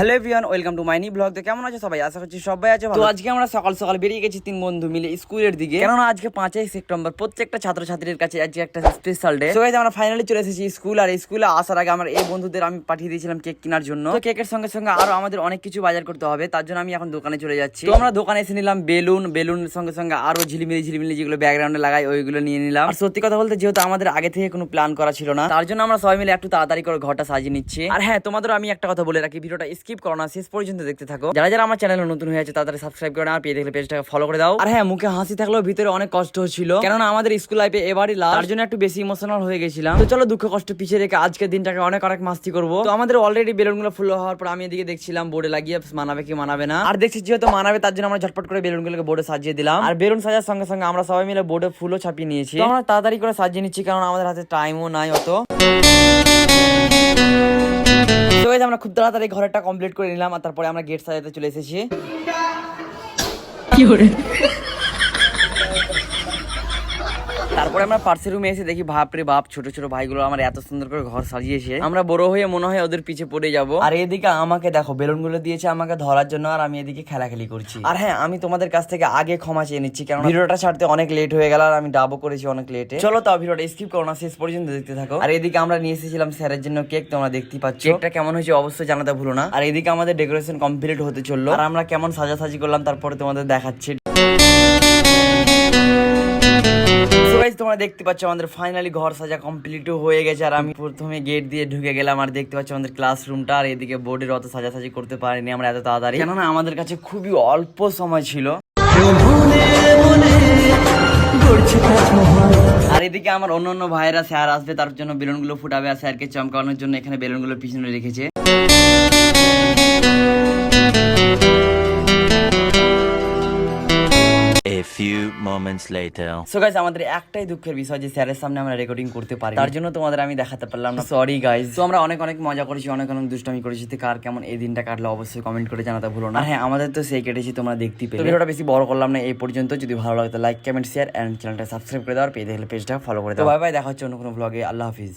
Hello everyone welcome to মাইনি blog. তো কেমন আছে সবাই? আশা করছি সবাই আছে তো আজকে আমরা সকাল সকাল বেরিয়ে গেছি তিন বন্ধু মিলে স্কুলের দিকে। কেননা আজকে পাঁচই সেপ্টেম্বর প্রত্যেকটা ছাত্রছাত্রীর কাছে আজকে একটা স্পেশাল ডে তো আমরা ফাইনালি চলে এসেছি স্কুল আর স্কুলে আসার আগে আমার এই বন্ধুদের আমি পাঠিয়ে দিয়েছিলাম কেক কেনার জন্য। তো কেকের সঙ্গে সঙ্গে আরও আমাদের অনেক কিছু বাজার করতে হবে তার জন্য আমি এখন দোকানে চলে যাচ্ছি। তো আমরা দোকানে এসে নিলাম বেলুন বেলুনের সঙ্গে সঙ্গে আরও ঝিলিমিলি ঝিলিমিলি যেগুলো ব্যাকগ্রাউন্ডে লাগাই ওইগুলো নিয়ে নিলাম। আর সত্যি কথা বলতে যেহেতু আমাদের আগে থেকে কোনো প্ল্যান করা ছিল না তার জন্য আমরা সবাই মিলে একটু তাড়াতাড়ি করে ঘরটা সাজিয়ে নিচ্ছি। আর হ্যাঁ তোমাদের আমি একটা কথা বলে রাখি ভিডিওটা স্কিপ করো না, শেষ পর্যন্ত দেখতে থাকো। যারা যারা আমার চ্যানেলে নতুন হয়ে আছে, তাড়াতাড়ি সাবস্ক্রাইব করে আর পেয়ে দেখলে পেজটাকে ফলো করে দাও। আর হ্যাঁ মুখে হাসি থাকলেও ভিতরে অনেক কষ্ট হচ্ছিল। কেননা আমাদের স্কুল লাইফে এবারই লাস্ট জন্য একটু বেশি ইমোশনাল হয়ে গেছিলাম। তো চলো দুঃখ কষ্ট পিছিয়ে রেখে আজকের দিনটাকে অনেক অনেক মাস্তি করব। তো আমাদের অলরেডি বেলুনগুলো ফুল হওয়ার পর আমি এদিকে দেখছিলাম বোর্ডে লাগিয়ে মানাবে কি মানাবে না। আর দেখছি যেহেতু মানাবে, তার জন্য আমরা ঝটপট করে বেলুন গুলোকে বোর্ডে সাজিয়ে দিলাম। আর বেলুন সাজার সঙ্গে সঙ্গে আমরা সবাই মিলে বোর্ডে ফুলও ছাপিয়ে নিয়েছি। আমরা তাড়াতাড়ি করে সাজিয়ে নিচ্ছি, কারণ আমাদের হাতে টাইমও নাই অত। আমরা খুব তাড়াতাড়ি ঘরেরটা কমপ্লিট করে নিলাম আর তারপরে আমরা গেট সাজাতে চলে এসেছি। তারপরে আমরা পার্সেল রুমে এসে দেখি বাপরে বাপ ছোট ছোট ভাইগুলো আমার এত সুন্দর করে ঘর সাজিয়েছে। আমরা বড় হয়ে মনে হয় ওদের পিছে পড়ে যাব। আর এদিকে আমাকে দেখো বেলুনগুলো দিয়েছে আমাকে ধরার জন্য আর আমি এদিকে খেলাখেলি করছি। আর হ্যাঁ আমি তোমাদের কাছ থেকে আগে ক্ষমা চেয়ে নিচ্ছি কারণ ভিডিওটা ছাড়তে অনেক লেট হয়ে গেল আর আমি ডাবও করেছি অনেক লেটে চলো তাও ভিডিওটা স্কিপ করো না শেষ পর্যন্ত দেখতে থাকো। আর এদিকে আমরা নিয়ে এসেছিলাম স্যারের জন্য কেক তোমরা দেখতেই পাচ্ছ। কেকটা কেমন হয়েছে অবশ্যই জানাতে ভুলো না। আর এদিকে আমাদের ডেকোরেশন কমপ্লিট হতে চলল। আর আমরা কেমন সাজাসাজি করলাম তারপরে তোমাদের দেখাচ্ছি। Guys, তোমরা দেখতে পাচ্ছ আমাদের ফাইনালি ঘর সাজা কমপ্লিট হয়ে গেছে। আর আমি প্রথমে গেট দিয়ে ঢুকে গেলাম আর দেখতে পাচ্ছ আমাদের ক্লাসরুমটা আর এদিকে বোর্ডের অত সাজাসাজি করতে পারিনি আমরা এত তাড়াতাড়ি। কেননা আমাদের কাছে খুবই অল্প সময় ছিল। আর এদিকে আমার অন্য অন্য ভাইরা স্যার আসবে তার জন্য বেলুনগুলো ফুটাবে আর স্যারকে চমকানোর জন্য এখানে বেলুনগুলো পিছনে রেখেছে। Moments later. সো গাইস আমাদের একটাই দুঃখের বিষয় যে স্যারের সামনে আমরা রেকর্ডিং করতে পারি তার জন্য তোমাদের আমি দেখাতে পারলাম না। সরি গাইস তো আমরা অনেক অনেক মজা করেছি অনেক অনেক দুষ্টামি করেছি। তো কার কেমন এই দিনটা কাটলো অবশ্যই কমেন্ট করে জানাতে ভুলো না। হ্যাঁ আমাদের তো সেই কেটেছি তোমরা দেখতে পেলে। তো ভিডিওটা বেশি বড় করলাম না এই পর্যন্ত। যদি ভালো লাগে তো লাইক কমেন্ট শেয়ার এন্ড চ্যানেলটা সাবস্ক্রাইব করে দাও। আর পেয়ে দেখলে পেজটা ফলো করে দাও। বাই বাই দেখা হচ্ছে অন্য কোনো ব্লগে আল্লাহ হাফিজ।